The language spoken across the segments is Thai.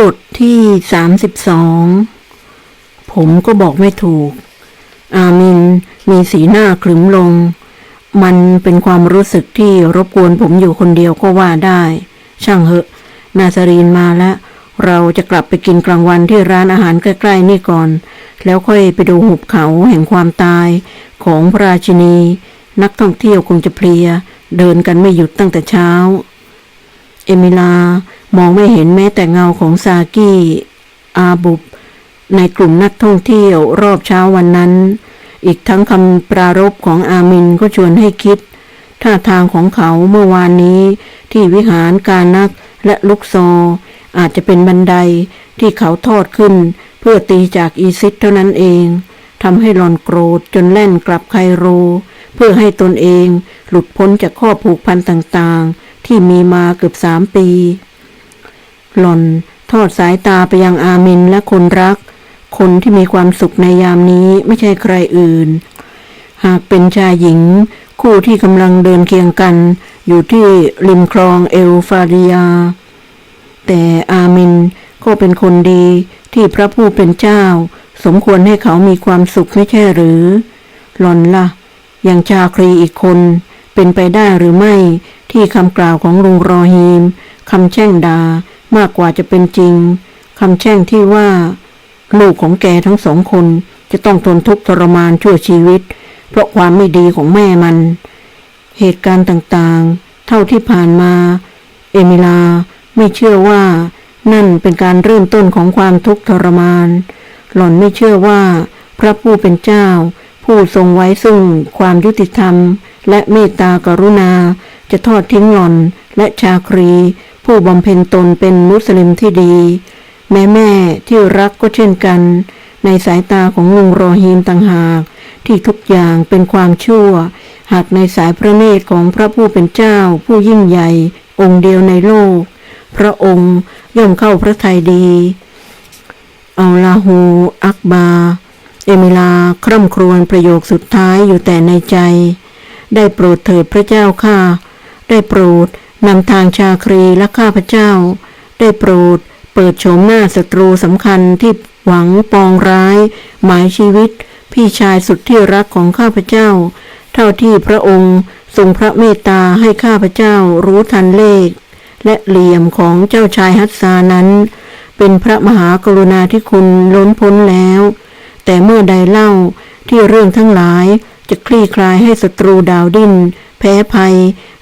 บทที่สามสิบสองผมก็บอกไม่ถูก อามินมีสีหน้าขรึมลง มันเป็นความรู้สึกที่รบกวนผมอยู่คนเดียวก็ว่าได้ ช่างเหอะ นาซารีนมาแล้ว เราจะกลับไปกินกลางวันที่ร้านอาหารใกล้ ๆ นี่ก่อน แล้วค่อยไปดูหุบเขาแห่งความตายของพระราชินี นักท่องเที่ยวคงจะเพลีย เดินกันไม่หยุดตั้งแต่เช้า เอมิลามองไม่เห็นแม้แต่เงาของซากิอาบุบ ในกลุ่มนักท่องเที่ยวรอบเช้าวันนั้น อีกทั้งคำปรารภของอามินก็ชวนให้คิด ท่าทางของเขาเมื่อวานนี้ที่วิหารการนักและลุกโซออาจจะเป็นบันไดที่เขาทอดขึ้น เพื่อตีจากอีซิสเท่านั้นเองทำให้หลอนโกรธจนแล่นกลับไคโร เพื่อให้ตนเองหลุดพ้นจากข้อผูกพันต่างๆ ที่มีมาเกือบสามปี หล่อนทอดสายตาไปยังอามินและคนรัก คนที่มีความสุขในยามนี้ไม่ใช่ใครอื่น หากเป็นชายหญิง คู่ที่กำลังเดินเคียงกัน อยู่ที่ริมคลองเอลฟาริยา แต่อามินก็เป็นคนดีที่พระผู้เป็นเจ้า สมควรให้เขามีความสุขไม่ใช่หรือ หล่อนละ่ะอย่างชาครีอีกคนเป็นไปได้หรือไม่ ที่คำกล่าวของลุงรอฮีมคำแช่งดามากกว่าจะเป็นจริงคำแช่งที่ว่า ลูกของแกทั้งสองคนจะต้องทนทุกข์ทรมานชั่วชีวิต เพราะความไม่ดีของแม่มัน เหตุการณ์ต่างๆ เท่าที่ผ่านมา เอมิลาไม่เชื่อว่า นั่นเป็นการเริ่มต้นของความทุกข์ทรมาน หล่อนไม่เชื่อว่า พระผู้เป็นเจ้า ผู้ทรงไว้ซึ่งความยุติธรรม และเมตตากรุณา จะทอดทิ้งหล่อนและชาครี ผู้บำเพ็ญตนเป็นมุสลิมที่ดี แม่แม่ที่รักก็เช่นกัน ในสายตาของลุงรอฮีมต่างหาก ที่ทุกอย่างเป็นความชั่ว หากในสายพระเนตรของพระผู้เป็นเจ้า ผู้ยิ่งใหญ่ องค์เดียวในโลก พระองค์ย่อมเข้าพระทัยดีอัลลาฮูอักบา เอมิลาคร่ำครวญประโยคสุดท้ายอยู่แต่ในใจ ได้โปรดเถิดพระเจ้าข้า ได้โปรดนำทางชาครีและข้าพเจ้า ได้โปรด เปิดโฉมหน้าศัตรูสำคัญที่หวังปองร้าย หมายชีวิต พี่ชายสุดที่รักของข้าพเจ้า เท่าที่พระองค์ทรงพระเมตตาให้ข้าพเจ้ารู้ทันเลข และเหลี่ยมของเจ้าชายฮัสซานั้น เป็นพระมหากรุณาธิคุณล้นพ้นแล้ว แต่เมื่อใดเล่าที่เรื่องทั้งหลายจะคลี่คลายให้ศัตรูดาวดิ้นแพ้ภัย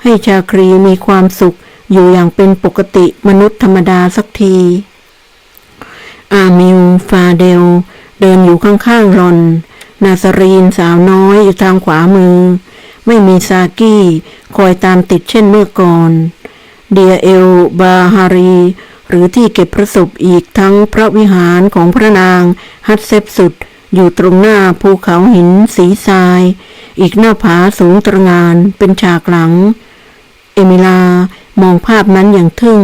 ให้ชาครีมีความสุขอยู่อย่างเป็นปกติมนุษย์ธรรมดาสักที อามิลฟาเดล เดินอยู่ข้างๆหลอน นาซารีนสาวน้อยอยู่ทางขวามือ ไม่มีซากี้คอยตามติดเช่นเมื่อก่อน เดียเอล บาฮารี หรือที่เก็บพระศพอีกทั้งพระวิหารของพระนางฮัตเซปสุด อยู่ตรงหน้าภูเขาหินสีทราย อีกหน้าผาสูงตระงานเป็นฉากหลัง เอมิลามองภาพนั้นอย่างทึ่ง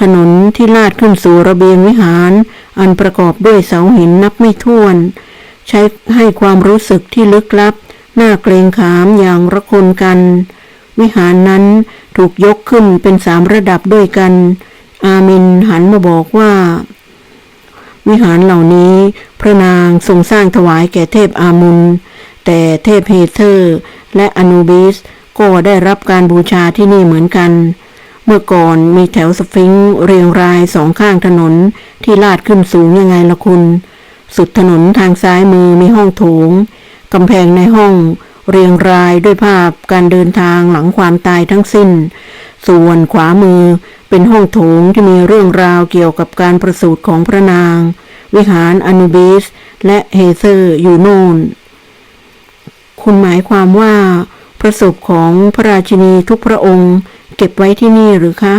ถนนที่ลาดขึ้นสู่ระเบียงวิหาร อันประกอบด้วยเสาหินนับไม่ถ้วน ใช้ให้ความรู้สึกที่ลึกลับน่าเกรงขามอย่างระคนกัน วิหารนั้นถูกยกขึ้นเป็นสามระดับด้วยกัน อามินหันมาบอกว่า วิหารเหล่านี้พระนางทรงสร้างถวายแก่เทพอามุน แต่เทพเฮเธอร์และอนูบิส ก็ได้รับการบูชาที่นี่เหมือนกัน เมื่อก่อนมีแถวสฟิงค์เรียงรายสองข้างถนนที่ลาดขึ้นสูงยังไงละคุณ สุดถนนทางซ้ายมือมีห้องโถงกำแพงในห้องเรียงรายด้วยภาพการเดินทางหลังความตายทั้งสิ้น ส่วนขวามือเป็นห้องโถงที่มีเรื่องราวเกี่ยวกับการประสูติของพระนาง วิหารอนูบิสและเฮเซอร์อยู่โน่น คุณหมายความว่า พระศพของพระราชินีทุกพระองค์ เก็บไว้ที่นี่หรือคะ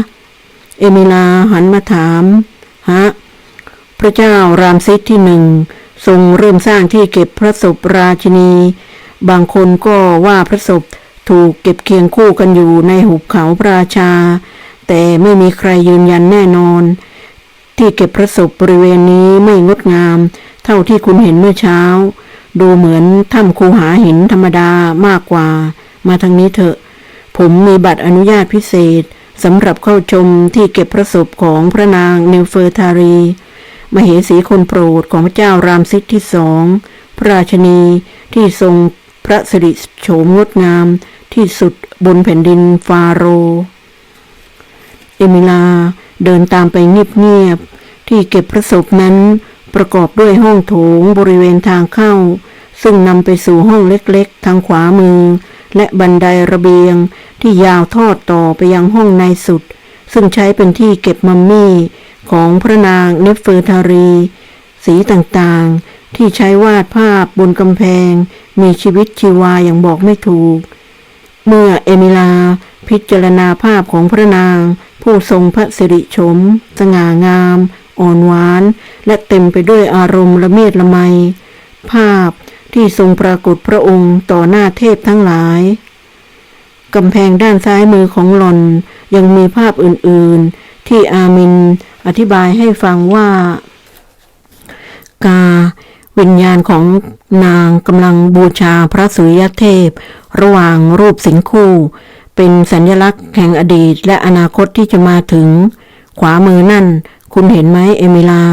เอมิลาหันมาถาม ฮะ พระเจ้ารามซิสที่หนึ่งทรงเริ่มสร้างที่เก็บพระศพราชินี บางคนก็ว่าพระศพถูกเก็บเคียงคู่กันอยู่ในหุบเขาพระราชา แต่ไม่มีใครยืนยันแน่นอน ที่เก็บพระศพบริเวณนี้ไม่งดงาม เท่าที่คุณเห็นเมื่อเช้า ดูเหมือนถ้ำคูหาหินธรรมดามากกว่า มาทางนี้เถอะ ผมมีบัตรอนุญาตพิเศษสำหรับเข้าชมที่เก็บพระศพของพระนางเนลเฟอร์ทารี มเหสีคนโปรดของพระเจ้ารามซิสที่สอง พระราชนีที่ทรงพระสิริโฉมงดงามที่สุดบนแผ่นดินฟาโร เอมิลาเดินตามไปเงียบๆที่เก็บพระศพนั้นประกอบด้วยห้องโถงบริเวณทางเข้า ซึ่งนำไปสู่ห้องเล็กๆ ทางขวามือ และบันไดระเบียงที่ยาวทอดต่อไปยังห้องในสุด ซึ่งใช้เป็นที่เก็บมัมมี่ของพระนางเนฟเฟอร์ทารี สีต่างๆ ที่ใช้วาดภาพบนกำแพง มีชีวิตชีวาอย่างบอกไม่ถูก เมื่อเอมิลาพิจารณาภาพของพระนาง ผู้ทรงพระสิริโฉมสง่างาม อ่อนหวาน และเต็มไปด้วยอารมณ์ละเมียดละไม ภาพ ที่ทรงปรากฏพระองค์ต่อหน้าเทพทั้งหลาย กำแพงด้านซ้ายมือของหลอนยังมีภาพอื่นๆ ที่อามินอธิบายให้ฟังว่า กาวิญญาณของนางกำลังบูชาพระสุริยเทพ ระหว่างรูปสิงคู่ เป็นสัญลักษณ์แห่งอดีตและอนาคตที่จะมาถึง ขวามือนั่น คุณเห็นไหมเอมิลา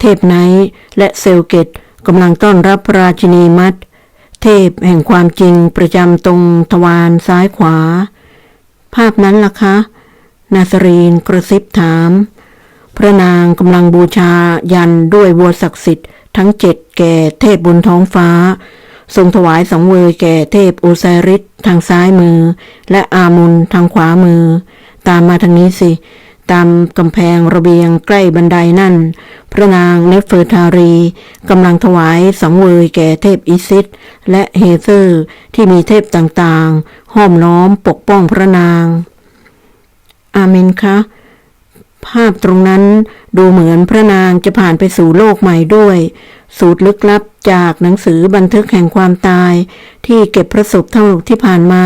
เทพไนท์และเซลเกต กำลังต้อนรับราชินีมัดเทพแห่งความจริงประจำตรงทวารซ้ายขวา ภาพนั้นล่ะคะ นาซารีนกระซิบถาม พระนางกำลังบูชายันด้วยวัวศักดิ์สิทธิ์ทั้งเจ็ดแก่เทพบนท้องฟ้า ทรงถวายสังเวยแก่เทพโอไซริสทางซ้ายมือ และอามุนทางขวามือ ตามมาทางนี้สิ ตามกำแพงระเบียงใกล้บันไดนั่น พระนางเนฟเฟอร์ทารีกำลังถวายสังเวยแก่เทพอิซิสและเฮเซอร์ที่มีเทพต่างๆ ห้อมล้อมปกป้องพระนาง อาเมนคะภาพตรงนั้นดูเหมือนพระนางจะผ่านไปสู่โลกใหม่ด้วย สูตรลึกลับจากหนังสือบันทึกแห่งความตาย ที่เก็บประสบเท่าที่ผ่านมา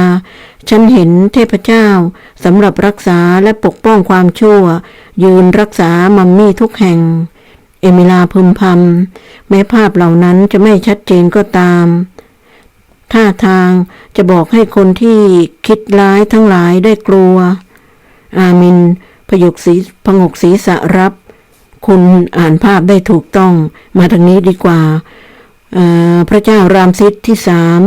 ฉันเห็นเทพเจ้าสำหรับรักษาและปกป้องความชั่ว ยืนรักษามัมมี่ทุกแห่ง เอมิลาพึมพำแม้ภาพเหล่านั้นจะไม่ชัดเจนก็ตาม ท่าทางจะบอกให้คนที่คิดร้ายทั้งหลายได้กลัว อามินพยกศีพงกศีรษะรับ คุณอ่านภาพได้ถูกต้องมาทางนี้ดีกว่าพระเจ้ารามซิสที่สาม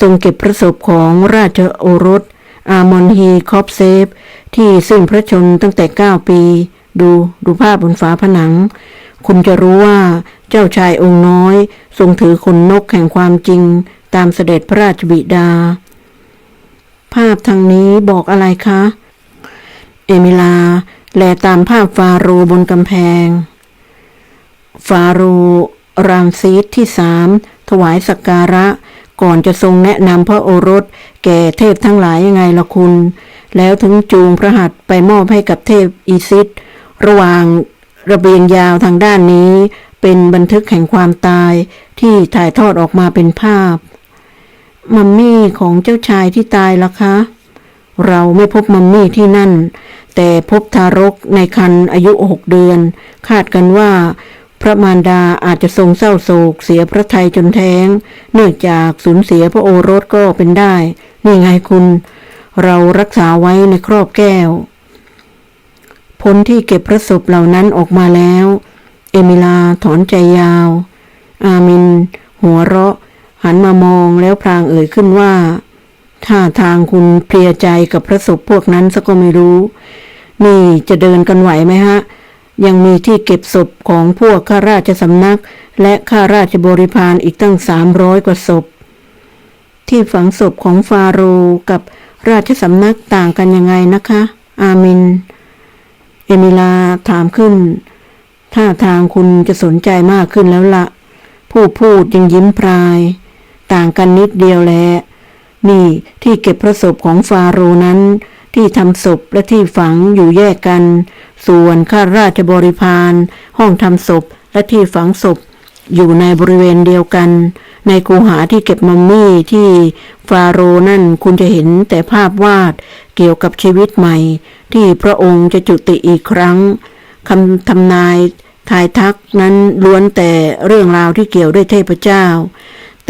ทรงเก็บพระศพของราชโอรส อามอนฮีคอปเซฟ ที่สิ้นพระชนตั้งแต่เก้าปี ดูดูภาพบนฝาผนัง คุณจะรู้ว่าเจ้าชายองค์น้อย ทรงถือขนนกแห่งความจริง ตามเสด็จพระราชบิดา ภาพทางนี้บอกอะไรคะ เอมิลา แลตามภาพฟาโรบนกำแพง ฟาโรรามซีสที่สามถวายสักการะ ก่อนจะทรงแนะนำพระโอรส แก่เทพทั้งหลายยังไงละคุณ แล้วถึงจูงพระหัตถ์ไปมอบให้กับเทพอีซิสระหว่างระเบียงยาวทางด้านนี้ เป็นบันทึกแห่งความตายที่ถ่ายทอดออกมาเป็นภาพ มัมมี่ของเจ้าชายที่ตายล่ะคะ เราไม่พบมัมมี่ที่นั่น แต่พบทารกในครรภ์อายุหกเดือน คาดกันว่า พระมารดาอาจจะทรงเศร้าโศกเสียพระทัยจนแท้ง เนื่องจากสูญเสียพระโอรสก็เป็นได้ นี่ไงคุณ เรารักษาไว้ในครอบแก้ว ผลที่เก็บพระศพเหล่านั้นออกมาแล้ว เอมิลาถอนใจยาว อามิน หัวเราะ หันมามองแล้วพลางเอ่ยขึ้นว่าถ้าทางคุณเพลียใจกับพระศพพวกนั้นสักก็ไม่รู้ นี่จะเดินกันไหวไหมฮะ ยังมีที่เก็บศพของพวกข้าราชสำนัก และข้าราชบริพารอีกตั้งสามร้อยกว่าศพ ที่ฝังศพของฟาโรกับราชสำนักต่างกันยังไงนะคะ อามิน เอมิลาถามขึ้น ท่าทางคุณจะสนใจมากขึ้นแล้วละผู้พูดยังยิ้มพราย ต่างกันนิดเดียวแหละนี่ที่เก็บพระศพของฟาโรนั้น ที่ทำศพและที่ฝังอยู่แยกกัน ส่วนข้าราชบริพารห้องทำศพและที่ฝังศพ อยู่ในบริเวณเดียวกัน ในกูหาที่เก็บมัมมี่ที่ฟาโรนั่นคุณจะเห็นแต่ภาพวาดเกี่ยวกับชีวิตใหม่ ที่พระองค์จะจุติอีกครั้งคำทำนายทายทักนั้นล้วนแต่เรื่องราวที่เกี่ยวด้วยเทพเจ้า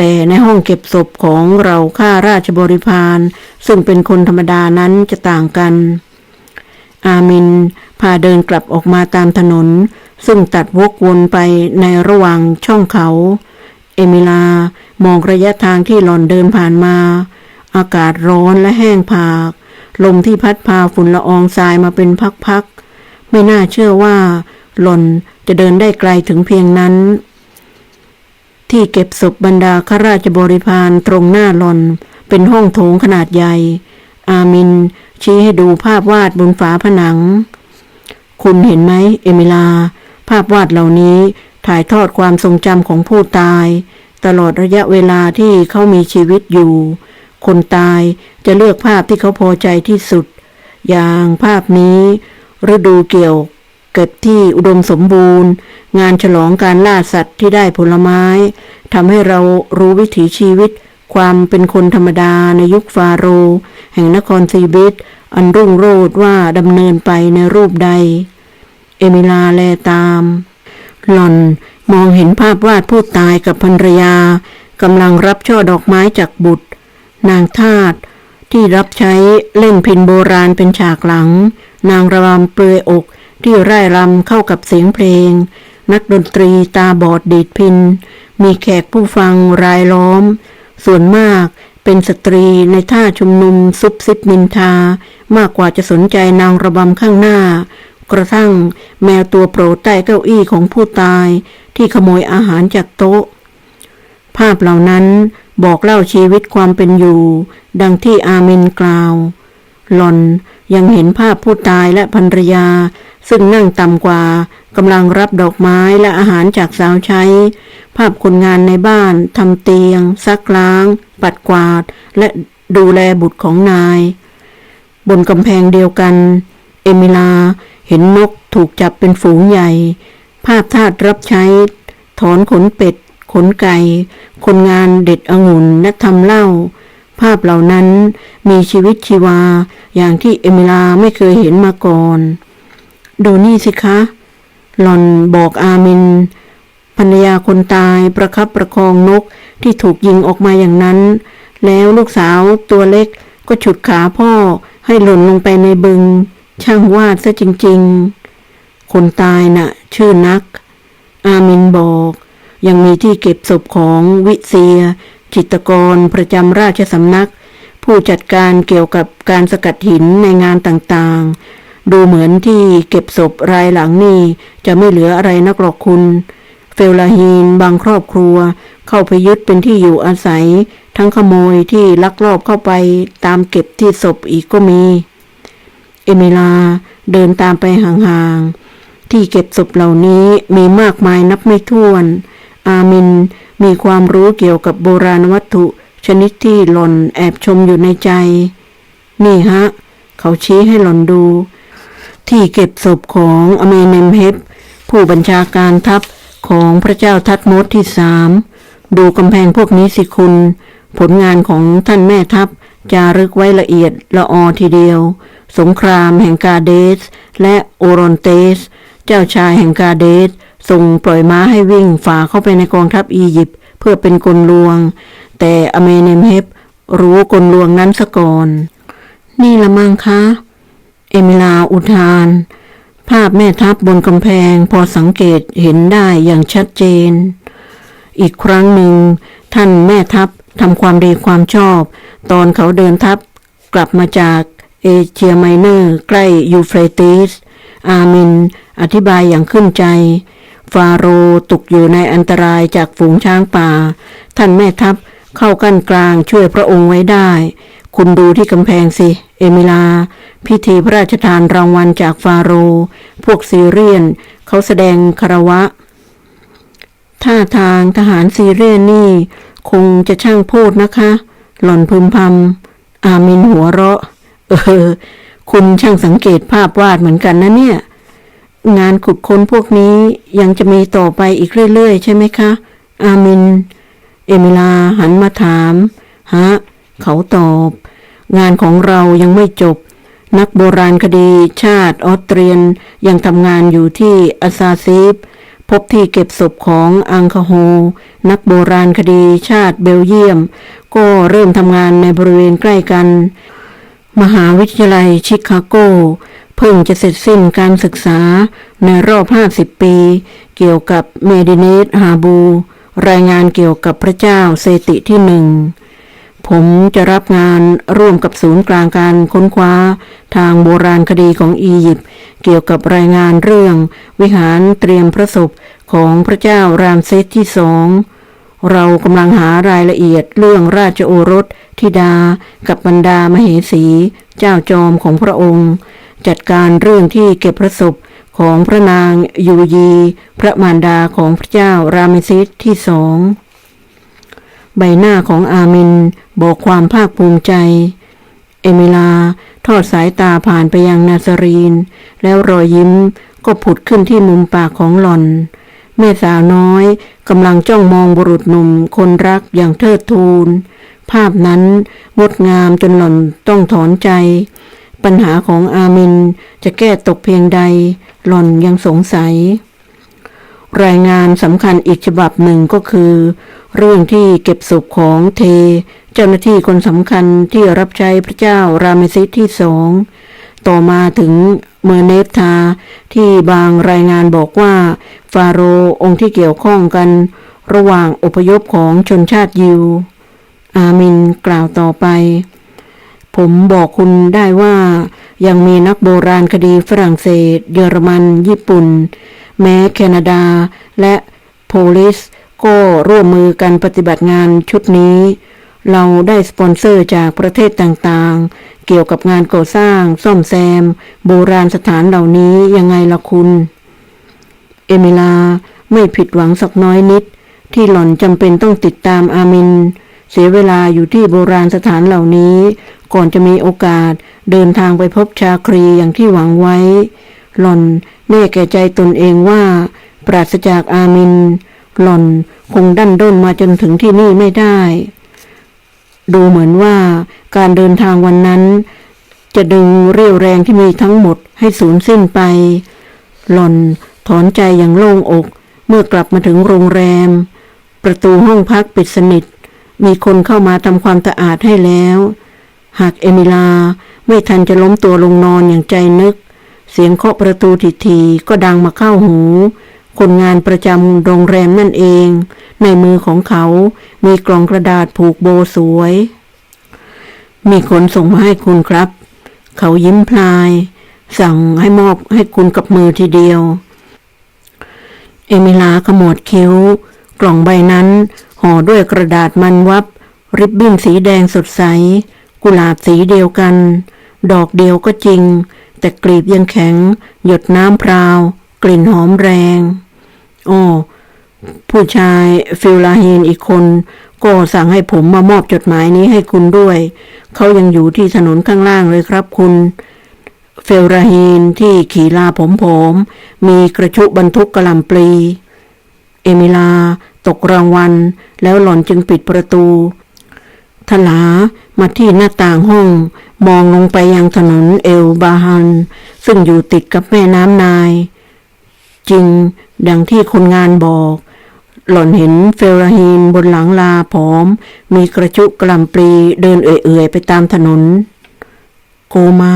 แต่ในห้องเก็บศพของเราข้าราชบริพาร ซึ่งเป็นคนธรรมดานั้นจะต่างกัน อามินพาเดินกลับออกมาตามถนน ซึ่งตัดวกวนไปในระหว่างช่องเขา เอมิลามองระยะทางที่หล่อนเดินผ่านมา อากาศร้อนและแห้งผาก ลมที่พัดพาฝุ่นละอองทรายมาเป็นพักๆ ไม่น่าเชื่อว่า หล่อนจะเดินได้ไกลถึงเพียงนั้น ที่เก็บศพบรรดาข้าราชบริพารตรงหน้าหลอน เป็นห้องโถงขนาดใหญ่ อามิน ชี้ให้ดูภาพวาดบนฝาผนัง คุณเห็นไหมเอมิลา ภาพวาดเหล่านี้ถ่ายทอดความทรงจำของผู้ตาย ตลอดระยะเวลาที่เขามีชีวิตอยู่ คนตายจะเลือกภาพที่เขาพอใจที่สุด อย่างภาพนี้ฤดูเกี่ยว เก็บที่อุดมสมบูรณ์ งานฉลองการล่าสัตว์ที่ได้ผลไม้ทำให้เรารู้วิถีชีวิต ความเป็นคนธรรมดาในยุคฟาโรห์แห่งนครซีบิสอันรุ่งโรจน์ว่าดำเนินไปในรูปใด เอมิลาแลตาม หล่อนมองเห็นภาพวาดผู้ตายกับภรรยากำลังรับช่อดอกไม้จากบุตร นางทาสที่รับใช้เล่นพินโบราณเป็นฉากหลัง นางระบำเปลือยอก ที่ไร่รำเข้ากับเสียงเพลง นักดนตรีตาบอดดีดพิน มีแขกผู้ฟังรายล้อม ส่วนมากเป็นสตรีในท่าชุมนุมซุบซิบนินทา มากกว่าจะสนใจนางระบำข้างหน้า กระทั่งแมวตัวโปรดใต้เก้าอี้ของผู้ตาย ที่ขโมยอาหารจากโต๊ะ ภาพเหล่านั้นบอกเล่าชีวิตความเป็นอยู่ ดังที่อาเมนกล่าว หล่อนยังเห็นภาพผู้ตายและภรรยา ซึ่งนั่งต่ำกว่ากำลังรับดอกไม้และอาหารจากสาวใช้ ภาพคนงานในบ้านทำเตียง ซักล้าง ปัดกวาด และดูแลบุตรของนาย บนกำแพงเดียวกัน เอมิลาเห็นนกถูกจับเป็นฝูงใหญ่ ภาพทาสรับใช้ ถอนขนเป็ด ขนไก่ คนงานเด็ดองุ่นและทำเหล้าภาพเหล่านั้นมีชีวิตชีวาอย่างที่เอมิลาไม่เคยเห็นมาก่อน ดูนี่สิคะ หล่อนบอกอามินภรรยาคนตายประคับประคองนกที่ถูกยิงออกมาอย่างนั้น แล้วลูกสาวตัวเล็กก็ฉุดขาพ่อให้หล่นลงไปในบึง ช่างวาดซะจริง ๆ คนตายน่ะ ชื่อนัก อามินบอก ยังมีที่เก็บศพของวิเซีย จิตกรประจำราชสำนัก ผู้จัดการเกี่ยวกับการสกัดหินในงานต่างๆ ดูเหมือนที่เก็บศพรายหลังนี่จะไม่เหลืออะไรนักหรอกคุณ เฟลลาฮีนบางครอบครัว เข้าไปยึดเป็นที่อยู่อาศัย ทั้งขโมยที่ลักลอบเข้าไปตามเก็บที่ศพอีกก็มี เอเมลาเดินตามไปห่างๆ ที่เก็บศพเหล่านี้มีมากมายนับไม่ถ้วน อามินมีความรู้เกี่ยวกับโบราณวัตถุชนิดที่หล่อนแอบชมอยู่ในใจ นี่ฮะ เขาชี้ให้หล่อนดู ที่เก็บศพของอเมเนมเฮปผู้บัญชาการทัพของพระเจ้าทัตมดที่สามดูกำแพงพวกนี้สิคุณ ผลงานของท่านแม่ทัพจารึกไว้ละเอียดละออทีเดียว สงครามแห่งกาเดส และโอรอนเตส เจ้าชายแห่งกาเดสส่งปล่อยม้าให้วิ่งฝ่าเข้าไปในกองทัพอียิปต์เพื่อเป็นกลลวง แต่อเมเนมเฮปรู้กลลวงนั้นซะก่อน นี่ละมั้งคะ เอมิลาอุทาน ภาพแม่ทัพบนกำแพงพอสังเกตเห็นได้อย่างชัดเจน อีกครั้งหนึ่ง ท่านแม่ทัพทำความดีความชอบ ตอนเขาเดินทัพกลับมาจากเอเชียไมเนอร์ ใกล้ยูเฟรติส อามิน อธิบายอย่างขึ้นใจ ฟาโรตกอยู่ในอันตรายจากฝูงช้างป่า ท่านแม่ทัพเข้ากั้นกลางช่วยพระองค์ไว้ได้ คุณดูที่กำแพงสิ เอมิลา พิธีพระราชทานรางวัลจากฟาโร พวกซีเรียน เขาแสดงคารวะ ท่าทางทหารซีเรียนนี่ คงจะช่างพูดนะคะ หล่อนพึมพำอามินหัวเราะ เออ คุณช่างสังเกตภาพวาดเหมือนกันนะเนี่ย งานขุดค้นพวกนี้ยังจะมีต่อไปอีกเรื่อยๆ ใช่ไหมคะ อามิน เอมิลาหันมาถาม ฮะ เขาตอบ งานของเรายังไม่จบ นักโบราณคดีชาติออสเตรียนยังทำงานอยู่ที่อาซาซีฟ พบที่เก็บศพของอังคาโฮ นักโบราณคดีชาติเบลเยียม ก็เริ่มทำงานในบริเวณใกล้กัน มหาวิทยาลัยชิคาโก เพิ่งจะเสร็จสิ้นการศึกษาในรอบ 50 ปี เกี่ยวกับเมดิเนตฮาบู รายงานเกี่ยวกับพระเจ้าเซติที่หนึ่ง ผมจะรับงานร่วมกับศูนย์กลางการค้นคว้า ทางโบราณคดีของอียิปต์เกี่ยวกับรายงานเรื่อง วิหารเตรียมพระศพของพระเจ้ารามเซตที่สองเรากำลังหารายละเอียดเรื่องราชโอรสธิดา กับบรรดามเหสี เจ้าจอมของพระองค์ จัดการเรื่องที่เก็บพระศพของพระนางยูยี พระมารดาของพระเจ้ารามเซสที่สอง ใบหน้าของอามินบอกความภาคภูมิใจ เอมิลาทอดสายตาผ่านไปยังนาซารีน แล้วรอยยิ้มก็ผุดขึ้นที่มุมปากของหลอน แม่สาวน้อยกำลังจ้องมองบุรุษหนุ่มคนรักอย่างเทิดทูน ภาพนั้นงดงามจนหล่อนต้องถอนใจ ปัญหาของอามินจะแก้ตกเพียงใด หล่อนยังสงสัย รายงานสำคัญอีกฉบับหนึ่งก็คือ เรื่องที่เก็บศพของเท เจ้าหน้าที่คนสำคัญที่รับใช้พระเจ้ารามเซสที่สองต่อมาถึงเมอร์เนฟทา ที่บางรายงานบอกว่า ฟาโรองค์ที่เกี่ยวข้องกัน ระหว่างอพยพของชนชาติยิว อามินกล่าวต่อไป ผมบอกคุณได้ว่ายังมีนักโบราณคดีฝรั่งเศส เยอรมัน ญี่ปุ่น แม้แคนาดาและโพลิสก็ร่วมมือกันปฏิบัติงานชุดนี้ เราได้สปอนเซอร์จากประเทศต่างๆ เกี่ยวกับงานก่อสร้าง ซ่อมแซม โบราณสถานเหล่านี้ยังไงล่ะคุณ เอมิลาไม่ผิดหวังสักน้อยนิด ที่หล่อนจำเป็นต้องติดตามอามิน เสียเวลาอยู่ที่โบราณสถานเหล่านี้ ก่อนจะมีโอกาสเดินทางไปพบชาครีอย่างที่หวังไว้ หล่อนแน่แก่ใจตนเองว่า ปราศจากอามิน หล่อนคงดันด้นมาจนถึงที่นี่ไม่ได้ ดูเหมือนว่าการเดินทางวันนั้น จะดึงเรี่ยวแรงที่มีทั้งหมดให้สูญสิ้นไป หล่อนถอนใจอย่างโล่งอกเมื่อกลับมาถึงโรงแรม ประตูห้องพักปิดสนิท มีคนเข้ามาทำความสะอาดให้แล้ว หากเอมิลาไม่ทันจะล้มตัวลงนอนอย่างใจนึก เสียงเคาะประตูทีๆก็ดังมาเข้าหู คนงานประจำโรงแรมนั่นเอง ในมือของเขามีกล่องกระดาษผูกโบสวย มีคนส่งมาให้คุณครับ เขายิ้มพลาย สั่งให้มอบให้คุณกับมือทีเดียว เอมิลาขมวดคิ้ว กล่องใบนั้นห่อด้วยกระดาษมันวับ ริบบิ้นสีแดงสดใส กุหลาบสีเดียวกัน ดอกเดียวก็จริง แต่กลีบยังแข็ง หยดน้ำพราว กลิ่นหอมแรงอ้อผู้ชายฟิลลาเฮนอีกคน ก็สั่งให้ผมมามอบจดหมายนี้ให้คุณด้วย เขายังอยู่ที่ถนนข้างล่างเลยครับคุณเฟลราฮีนที่ขี่ลาผมผมมีกระชุบรรทุกกระลำปลี เอมิลา ตกรางวัล แล้วหล่อนจึงปิดประตู ทลามาที่หน้าต่างห้อง มองลงไปยังถนนเอลบาฮัน ซึ่งอยู่ติดกับแม่น้ำนาย จริงดังที่คนงานบอก หล่อนเห็นเฟลราฮีนบนหลังลาผอม มีกระชุกกลำปลีเดินเอื่อยๆไปตามถนน โกมา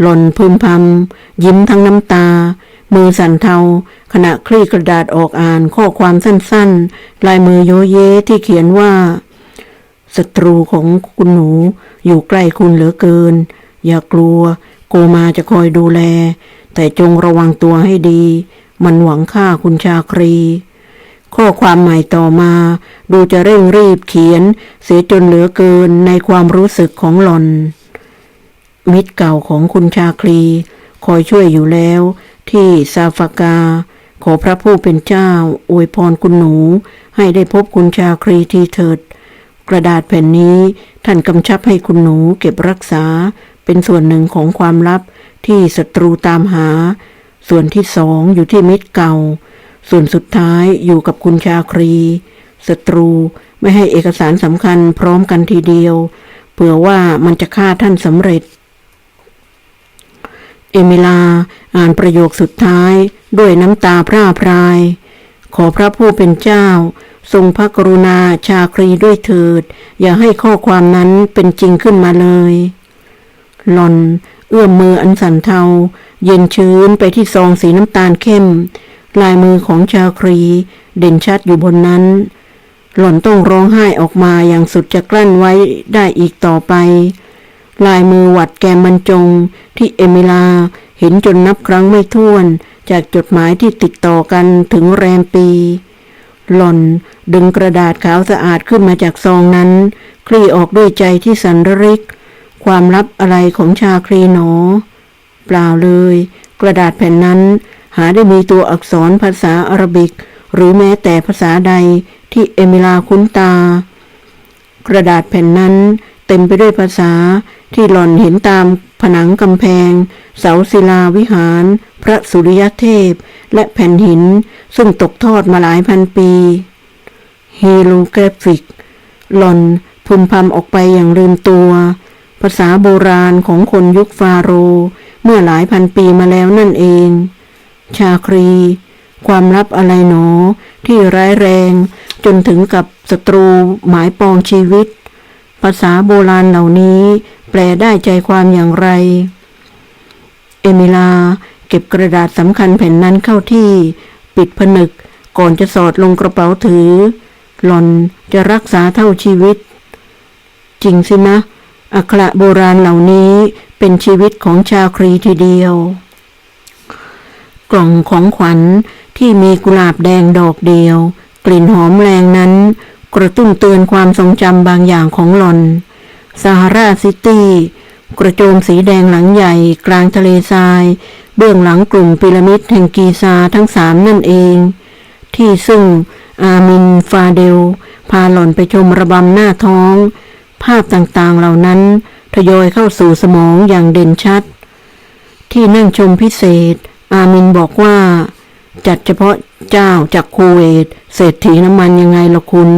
หล่อนพึมพำยิ้มทั้งน้ำตา มือสั่นเทา ขณะคลี่กระดาษออกอ่านข้อความสั้นๆ ลายมือโยเยที่เขียนว่า ศัตรูของคุณหนูอยู่ใกล้คุณเหลือเกิน อย่ากลัว โกมาจะคอยดูแล แต่จงระวังตัวให้ดี มันหวังฆ่าคุณชาครี ข้อความใหม่ต่อมา ดูจะเร่งรีบเขียน เสียจนเหลือเกินในความรู้สึกของหลอน มิตรเก่าของคุณชาคลีคอยช่วยอยู่แล้ว ที่ซาฟากา ขอพระผู้เป็นเจ้า อวยพรคุณหนู ให้ได้พบคุณชาคลีทีเถิด กระดาษแผ่นนี้ท่านกำชับให้คุณหนูเก็บรักษา เป็นส่วนหนึ่งของความลับที่ศัตรูตามหา ส่วนที่สองอยู่ที่มิตรเก่า ส่วนสุดท้ายอยู่กับคุณชาครีศัตรูไม่ให้เอกสารสำคัญพร้อมกันทีเดียว เผื่อว่ามันจะฆ่าท่านสำเร็จ เอมิลาอ่านประโยคสุดท้ายด้วยน้ำตาพร่าพราย ขอพระผู้เป็นเจ้า ทรงพระกรุณาชาครีด้วยเถิด อย่าให้ข้อความนั้นเป็นจริงขึ้นมาเลย หลอน เอื้อมมืออันสั่นเทา เย็นชื้นไปที่ซองสีน้ำตาลเข้ม ลายมือของชาครี เด่นชัดอยู่บนนั้น หล่อนต้องร้องไห้ออกมาอย่างสุดจะกลั้นไว้ได้อีกต่อไป ลายมือหวัดแกมบรรจงที่เอมิลาเห็นจนนับครั้งไม่ถ้วน จากจดหมายที่ติดต่อกันถึงแรมปี หล่อนดึงกระดาษขาวสะอาดขึ้นมาจากซองนั้น คลี่ออกด้วยใจที่สันระริก ความลับอะไรของชาครีหนอ เปล่าเลย กระดาษแผ่นนั้น หาได้มีตัวอักษรภาษาอาหรับิก หรือแม้แต่ภาษาใดที่เอมิลาคุ้นตา กระดาษแผ่นนั้นเต็มไปด้วยภาษาที่หล่อนเห็นตามผนังกำแพง เสาศิลาวิหาร พระสุริยเทพ และแผ่นหิน ซึ่งตกทอดมาหลายพันปีเฮโลแกรฟิก หล่อนพึมพำออกไปอย่างลืมตัว ภาษาโบราณของคนยุคฟาโร เมื่อหลายพันปีมาแล้วนั่นเอง ชาครี ความลับอะไรหนอ ที่ร้ายแรง จนถึงกับศัตรูหมายปองชีวิต ภาษาโบราณเหล่านี้ แปลได้ใจความอย่างไร เอมิลา เก็บกระดาษสำคัญแผ่นนั้นเข้าที่ ปิดผนึกก่อนจะสอดลงกระเป๋าถือ หล่อนจะรักษาเท่าชีวิต จริงสินะ อักระโบราณเหล่านี้เป็นชีวิตของชาวครีทีเดียว กล่องของขวัญที่มีกุหลาบแดงดอกเดียว กลิ่นหอมแรงนั้น กระตุ้นเตือนความทรงจำบางอย่างของหลอนซาฮาราซิตี้ กระโจมสีแดงหลังใหญ่ กลางทะเลทราย เบื้องหลังกลุ่มพีระมิดแห่งกีซาทั้งสามนั่นเอง ที่ซึ่งอามินฟาเดล พาหล่อนไปชมระบำหน้าท้อง ภาพต่างๆเหล่านั้นทยอยเข้าสู่สมองอย่างเด่นชัด ที่นั่งชมพิเศษ อามินบอกว่า จัดเฉพาะเจ้าจากคูเวต เศรษฐีน้ำมันยังไงละคุณ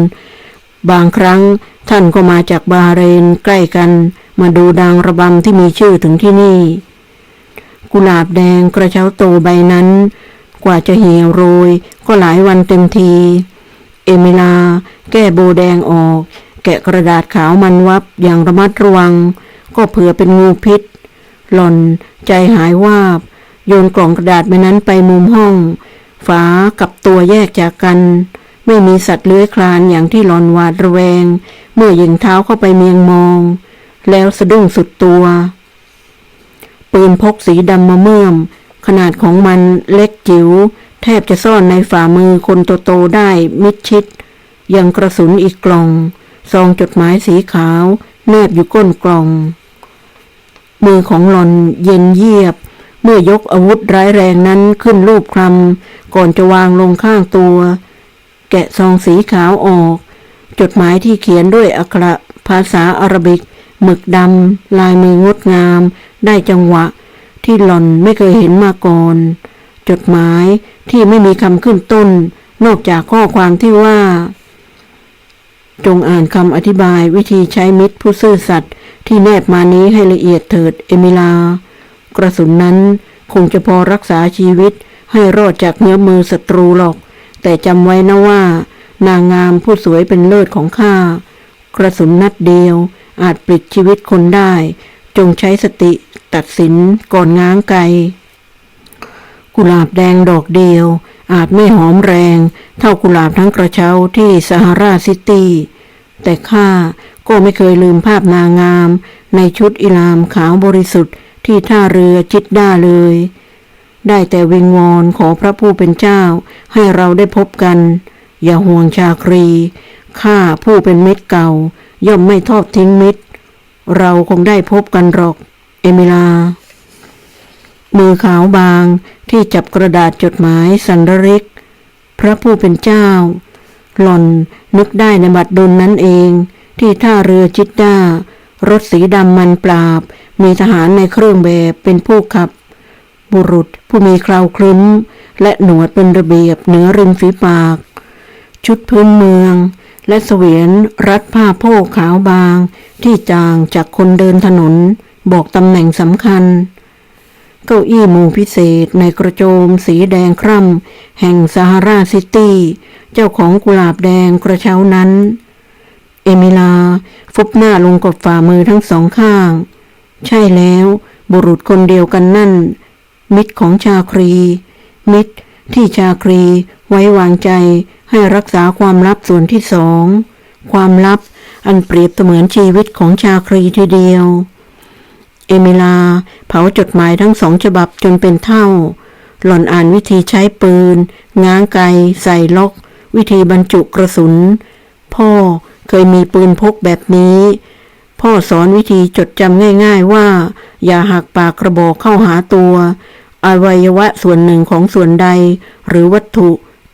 บางครั้งท่านก็มาจากบาเรนใกล้กัน มาดูดางระบำที่มีชื่อถึงที่นี่ กุหลาบแดงกระเช้าโตใบนั้น กว่าจะเหี่ยวโรยก็หลายวันเต็มที เอมิลา แก้โบแดงออก แกะกระดาษขาวมันวับอย่างระมัดระวัง ก็เผื่อเป็นงูพิษ หล่อนใจหายวาบ โยนกล่องกระดาษใบนั้นไปมุมห้อง ฝากับตัวแยกจากกัน ไม่มีสัตว์เลื้อยคลานอย่างที่หลอนหวาดระแวง เมื่อหญิงเท้าเข้าไปเมียงมอง แล้วสะดุ้งสุดตัว ปืนพกสีดำมะเมื่อม ขนาดของมันเล็กจิ๋วแทบจะซ่อนในฝ่ามือคนโตๆได้มิดชิด ยังกระสุนอีกกล่อง ซองจดหมายสีขาวแนบอยู่ก้นกล่อง มือของหลอนเย็นเยียบ เมื่อยกอาวุธร้ายแรงนั้นขึ้นรูปคลำก่อนจะวางลงข้างตัว แกะซองสีขาวออก จดหมายที่เขียนด้วยอักขระภาษาอารบิก หมึกดำลายมืองดงาม ได้จังหวะ ที่หล่อนไม่เคยเห็นมาก่อน จดหมายที่ไม่มีคำขึ้นต้น นอกจากข้อความที่ว่า จงอ่านคำอธิบายวิธีใช้มิตรผู้ซื่อสัตย์ที่แนบมานี้ให้ละเอียดเถิดเอมิลา กระสุนนั้นคงจะพอรักษาชีวิตให้รอดจากเงื้อมือศัตรูหรอก แต่จำไว้นะว่า นางงามผู้สวยเป็นเลิศของข้า กระสุนนัดเดียว อาจปลิดชีวิตคนได้ จงใช้สติตัดสินก่อนง้างไกกุหลาบแดงดอกเดียว อาจไม่หอมแรง เท่ากุหลาบทั้งกระเช้าที่ซาฮาราซิตี้ แต่ข้าก็ไม่เคยลืมภาพนางงาม ในชุดอิลามขาวบริสุทธิ์ ที่ท่าเรือจิดด้าเลย ได้แต่วิงวอนขอพระผู้เป็นเจ้า ให้เราได้พบกัน อย่าห่วงชาครีข้าผู้เป็นมิตรเก่า ย่อมไม่ทอดทิ้งมิตร เราคงได้พบกันหรอก เอมิลา มือขาวบางที่จับกระดาษจดหมายสันริก พระผู้เป็นเจ้า หล่อนนึกได้ในบัดดลนั้นเอง ที่ท่าเรือจิดด้ารถสีดำมันปราบ มีทหารในเครื่องแบบเป็นผู้ขับ บุรุษผู้มีเคราวคลึ้ม และหนวดเป็นระเบียบเหนือริมฝีปาก ชุดพื้นเมือง และเสวียนรัดผ้าโพกขาวบาง ที่จางจากคนเดินถนน บอกตำแหน่งสำคัญ เก้าอี้หมู่พิเศษในกระโจมสีแดงคร่ำแห่งซาฮาราซิตี้ เจ้าของกุหลาบแดงกระเช้านั้น เอมิลาฟุบหน้าลงกับฝ่ามือทั้งสองข้าง ใช่แล้ว บุรุษคนเดียวกันนั่น มิตรของชาครี มิตรที่ชาครีไว้วางใจให้รักษาความลับส่วนที่สอง ความลับอันเปรียบเสมือนชีวิตของชาครีทีเดียว เอมิลา เผาจดหมายทั้งสองฉบับจนเป็นเท่า หล่อนอ่านวิธีใช้ปืน ง้างไกใส่ล็อก วิธีบรรจุกระสุน พ่อเคยมีปืนพกแบบนี้ พ่อสอนวิธีจดจำง่าย ๆว่า อย่าหักปากกระบอกเข้าหาตัวอวัยวะส่วนหนึ่งของส่วนใด หรือวัตถุ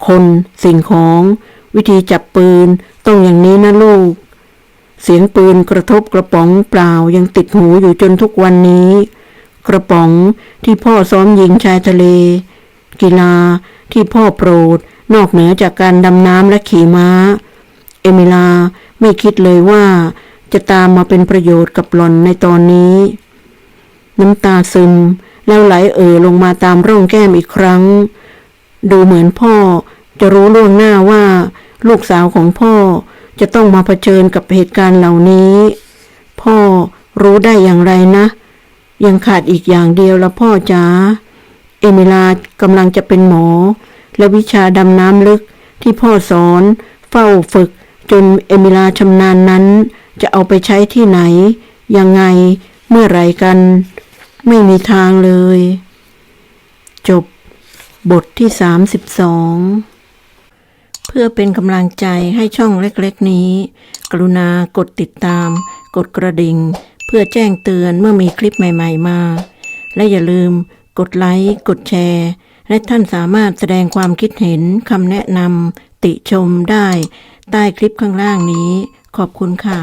คน สิ่งของ วิธีจับปืน ต้องอย่างนี้นะลูก เสียงปืนกระทบกระป๋องเปล่ายังติดหูอยู่จนทุกวันนี้ กระป๋องที่พ่อซ้อมยิงชายทะเล กีฬาที่พ่อโปรด นอกเหนือจากการดำน้ำและขี่ม้า เอมิลาไม่คิดเลยว่า จะตามมาเป็นประโยชน์กับหล่อนในตอนนี้ น้ำตาซึมแล้วไหลเอ่อลงมาตามร่องแก้มอีกครั้ง ดูเหมือนพ่อจะรู้ล่วงหน้าว่า ลูกสาวของพ่อจะต้องมาเผชิญกับเหตุการณ์เหล่านี้ พ่อรู้ได้อย่างไรนะ ยังขาดอีกอย่างเดียวละพ่อจ๋าเอมิลากำลังจะเป็นหมอ และวิชาดำน้ำลึกที่พ่อสอน เฝ้าฝึก จนเอมิลาชำนาญนั้น จะเอาไปใช้ที่ไหน ยังไงเมื่อไรกัน ไม่มีทางเลย จบบทที่ 32 เพื่อเป็นกำลังใจให้ช่องเล็กๆนี้ กรุณากดติดตาม กดกระดิ่ง เพื่อแจ้งเตือนเมื่อมีคลิปใหม่ ๆ มา และอย่าลืมกดไลค์ กดแชร์ และท่านสามารถแสดงความคิดเห็นคำแนะนำติชมได้ ใต้คลิปข้างล่างนี้ ขอบคุณค่ะ